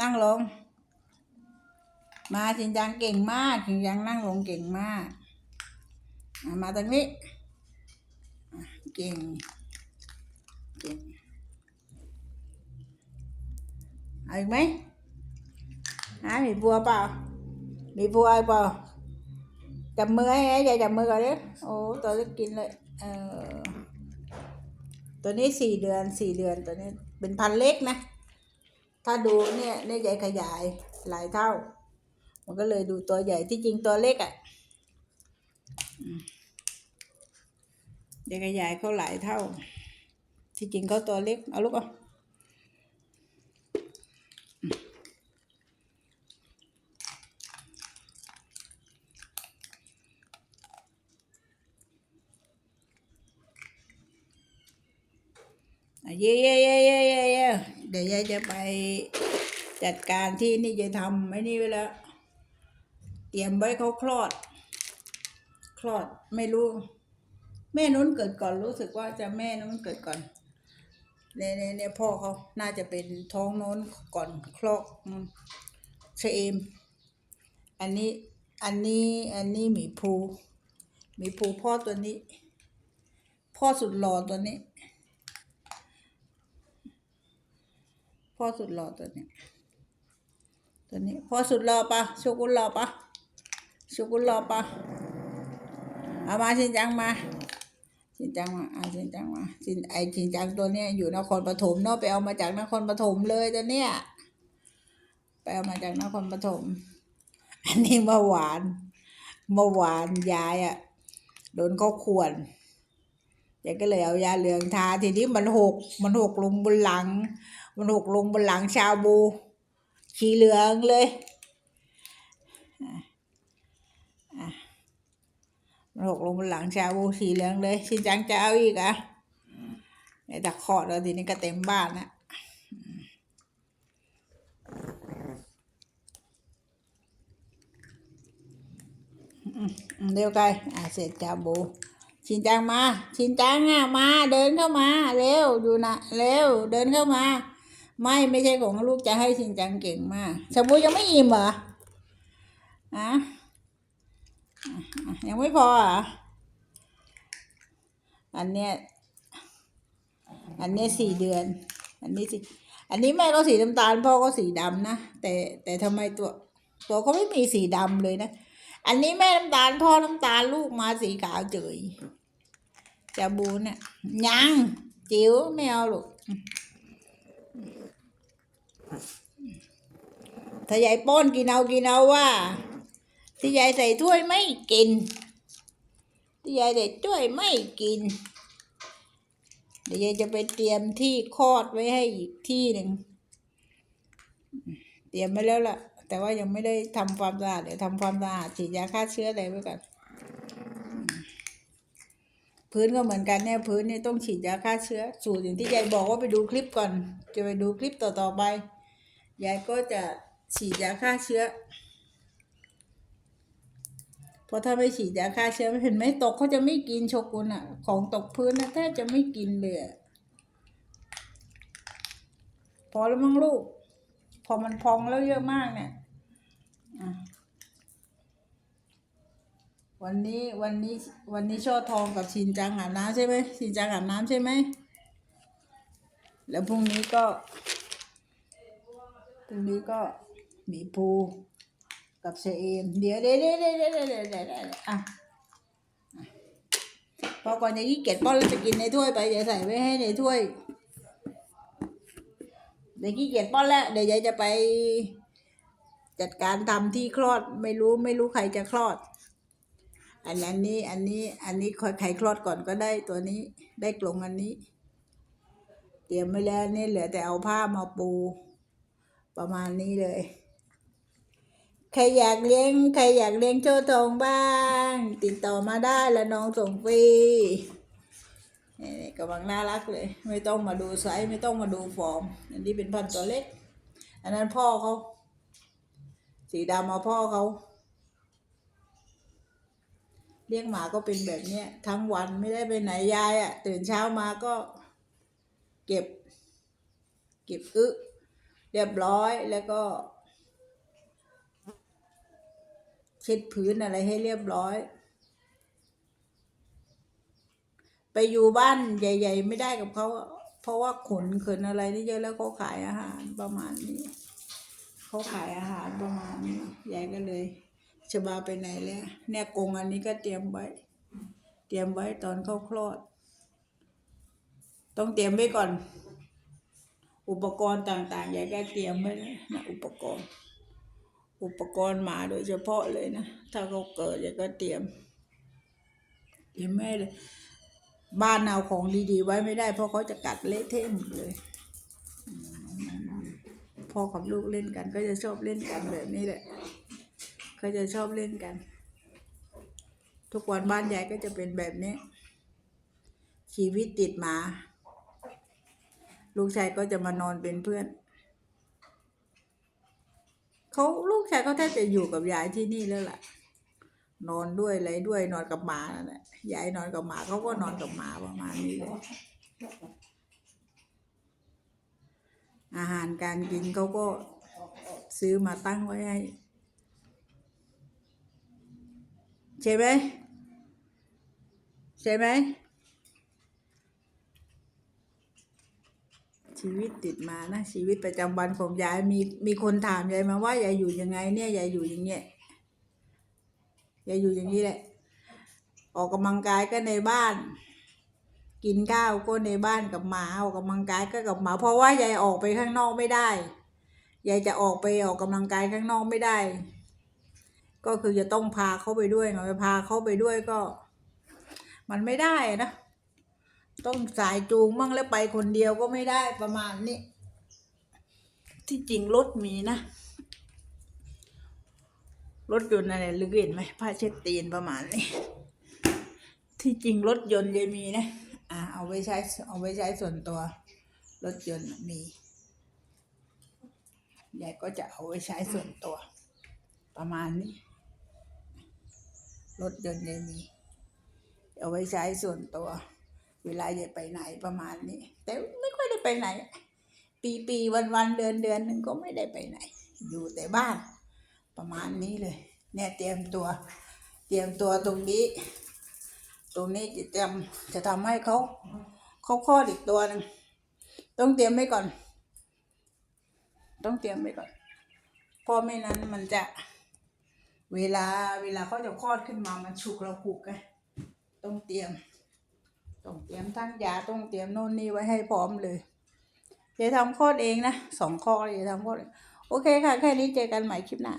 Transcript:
นั่งลง มาชินจังเก่งมากชินจังนั่งลงเก่งมาก มาตรงนี้ เก่ง เก่งเอาอีกไหมฮะมีบัวเปล่า มีบัวเปล่าจับมือให้ยายจับมือก่อนดิโอ้ตัวเล็กกินเลย เออตัวนี้สี่เดือนสี่เดือนตัวนี้เป็นพันเล็กนะ ถ้าดูเนี่ยเนี่ยใหญ่ขยายหลายเท่า มันก็เลยดูตัวใหญ่ที่จริงตัวเล็กอะ่ะอืมใหญ่ขยายเขาหลายเท่า ที่จริงเขาตัวเล็ก เอาลูกเอาอะเย่เย่เย่เย่เย่ เดี๋ยวยายจะไปจัดการที่นี่จะทำไอ้นี่ไว้แล้ว เตรียมไว้เขาคลอด คลอดไม่รู้ แม่นู้นเกิดก่อนรู้สึกว่าจะแม่นู้นเกิดก่อนเนี่ยเนี่ยเน่พ่อเขาน่าจะเป็นท้องโน้นก่อนคลอดนู้นเชเอมอันนี้อันนี้อันนี้หมีภูหมีภูพ่อตัวนี้ พ่อสุดหล่อตัวนี้ พ่อสุดหล่อตัวนี้ ตัวนี้พ่อสุดหล่อปะโชกุนหล่อปะโชกุนหล่อปะเอามาชินจังมาชินจังมาอาชินจังมาชินไอชินจังตัวเนี้ยอยู่นครปฐมเนาะไปเอามาจากนครปฐมเลยตัวเนี้ยไปเอามาจากนครปฐมอันนี้เมื่อวานเมื่อวานยายอะโดนเขาขวนยายก็เลยเอายาเหลืองทาทีนี้มันหกมันหกลงบนหลัง มันหกลงบนหลังชาวบูขีเหลืองเลยมันหกลงบนหลังชาวบูสีเหลืองเลยชินจังจะเอาอีกอะไอ้ตะขอดแล้วทีนี้ก็เต็มบ้านนะเร็วไกลอะเสร็จชาวบูชินจังมา ชินจังอะมา เดินเข้ามา เร็วอยู่นะเร็ว เดินเข้ามา ไม่ไม่ใช่ของลูกจะให้ชินจังเก่งมากชาบูยังไม่อิ่มเหรออะอะยังไม่พอเหรออันเนี้ยอันเนี้ยสี่เดือน อันนี้สิอันนี้แม่ก็สีน้ำตาลพ่อก็สีดำนะแต่แต่ทำไมตัว ตัวเขาไม่มีสีดำเลยนะอันนี้แม่น้ำตาลพ่อน้ำตาลลูกมาสีขาวเฉยจาบูเนี่ยยังจิ๋วไม่เอาลูก ถ้ายายป้อนกินเอากินเอาว่า ที่ยายใส่ถ้วยไม่กิน ที่ยายใส่ถ้วยไม่กิน เดี๋ยวยายจะไปเตรียมที่คลอดไว้ให้อีกที่หนึ่ง เตรียมไว้แล้วล่ะ แต่ว่ายังไม่ได้ทำความสะอาดเดี๋ยวทำความสะอาดฉีดยาฆ่าเชื้ออะไรไว้ก่อนพื้นก็เหมือนกันเนี่ยพื้นเนี่ยต้องฉีดยาฆ่าเชื้อ สูตรอย่างที่ยายบอกว่าไปดูคลิปก่อน จะไปดูคลิปต่อๆไป ยายก็จะฉีดยาฆ่าเชื้อ เพราะถ้าไม่ฉีดยาฆ่าเชื้อเห็นไหมตกเขาจะไม่กินโชกุนอะของตกพื้นนะแทบจะไม่กินเลยพอแล้วมั้งลูก พอมันพองแล้วเยอะมากเนี่ยวันนี้วันนี้วันนี้ช่อทองกับชินจังอาบน้ำใช่ไหมชินจังอาบน้ำใช่ไหมแล้วพรุ่งนี้ก็ รงนี้ก็มีปูกับเซเอมเดี๋ยวเดี๋ยวเดี๋ยวเดี๋ยวเดี๋ยวเดี๋ยวอะพอก่อนจะขี้เกียจป้อนแล้วจะกินในถ้วยไปเดี๋ยวใส่ไว้ให้ในถ้วยเดี๋ยวขี้เกียจป้อนแล้วเดี๋ยวยายจะไป จัดการทำที่คลอดไม่รู้ไม่รู้ใครจะคลอด อันนั้นนี้อันนี้อันนี้ใครคลอดก่อนก็ได้ตัวนี้ได้กลงอันนี้ เตรียมไว้แล้วนี่เหลือแต่เอาผ้ามาปู ประมาณนี้เลย ใครอยากเลี้ยงใครอยากเลี้ยงโชว์ทองบ้าง ติดต่อมาได้แล้วน้องส่งฟรีนี่กำลังน่ารักเลย ไม่ต้องมาดูไซส์ไม่ต้องมาดูฟอร์ม อันนี้เป็นพันตัวเล็ก อันนั้นพ่อเขาสีดำมาพ่อเขาเลี้ยงหมาก็เป็นแบบนี้ทั้งวันไม่ได้ไปไหนยายอะ่ะ ตื่นเช้ามาก็ เก็บ เก็บอึ เรียบร้อยแล้วก็เช็ดพื้นอะไรให้เรียบร้อย ไปอยู่บ้านใหญ่ ๆ ไม่ได้กับเขาเพราะว่าขนขนอะไรนี่เยอะแล้วเขาขายอาหารประมาณนี้เขาขายอาหารประมาณนี้ยายก็เลยชบาไปไหนแล้วเนี่ยกงอันนี้ก็เตรียมไว้ เตรียมไว้ตอนเข้าคลอด ต้องเตรียมไว้ก่อน อุปกรณ์ต่างๆยายก็เตรียมไว้เลยนะอุปกรณ์ อุปกรณ์หมาโดยเฉพาะเลยนะ ถ้าเขาเกิดยายก็เตรียมเตรียมไม่เลย บ้านเอาของดีๆ ไว้ไม่ได้ เพราะเขาจะกัดเละเทะหมดเลยพ่อกับลูกเล่นกันก็จะชอบเล่นกันแบบนี้แหละเขาจะชอบเล่นกัน ทุกวันบ้านยายก็จะเป็นแบบนี้ชีวิตติดหมา ลูกชายก็จะมานอนเป็นเพื่อนเขาลูกชายก็แทบจะอยู่กับยายที่นี่แล้วล่ะ นอนด้วยอะไรด้วยนอนกับหมานั่นแหละยายนอนกับหมาเขาก็นอนกับหมาประมาณนี้เลยอาหารการกินเขาก็ซื้อมาตั้งไว้ให้ใช่ไหมใช่ไหม ชีวิตติดมานะ ชีวิตประจำวันของยายมีมีคนถามยายมาว่ายายอยู่ยังไง เนี่ยยายอยู่อย่างเงี้ยยายอยู่อย่างนี้แหละ ออกกำลังกายก็ในบ้าน กินข้าวก็ในบ้านกับหมาออกกำลังกายก็กับหมา เพราะว่ายายออกไปข้างนอกไม่ได้ยายจะออกไปออกกำลังกายข้างนอกไม่ได้ ก็คือจะต้องพาเขาไปด้วยไงพาเขาไปด้วยก็ มันไม่ได้นะ ต้องสายจูงมั่งแล้วไปคนเดียวก็ไม่ได้ประมาณนี้ ที่จริงรถมีนะ รถยนต์อะไรลึกเห็นไหมผ้าเช็ดตีนประมาณนี้ ที่จริงรถยนต์ยังมีนะอ่าเอาไว้ใช้เอาไว้ใช้ส่วนตัว รถยนต์มียายก็จะเอาไว้ใช้ส่วนตัว ประมาณนี้ รถยนต์ยังมี เอาไว้ใช้ส่วนตัว เวลาจะไปไหนประมาณนี้ แต่ไม่ค่อยได้ไปไหน ปีปีวันวันเดือนเดือนหนึ่งก็ไม่ได้ไปไหน อยู่แต่บ้าน ประมาณนี้เลย เนี่ยเตรียมตัว เตรียมตัวตรงนี้ ตรงนี้จะเตรียมจะทำให้เขาเขาคลอดอีกตัวหนึ่งต้องเตรียมไว้ก่อน ต้องเตรียมไว้ก่อนเพราะไม่นั้นมันจะ เวลาเวลาเขาจะคลอดขึ้นมามันฉุกเราขุกไงต้องเตรียม ต้องเตรียมทั้งยาต้องเตรียมโน่นนี่ไว้ให้พร้อมเลยจะทำคลอดเองนะสองข้อจะทำคลอดเองโอเคค่ะ แค่นี้เจอกันใหม่คลิปหน้า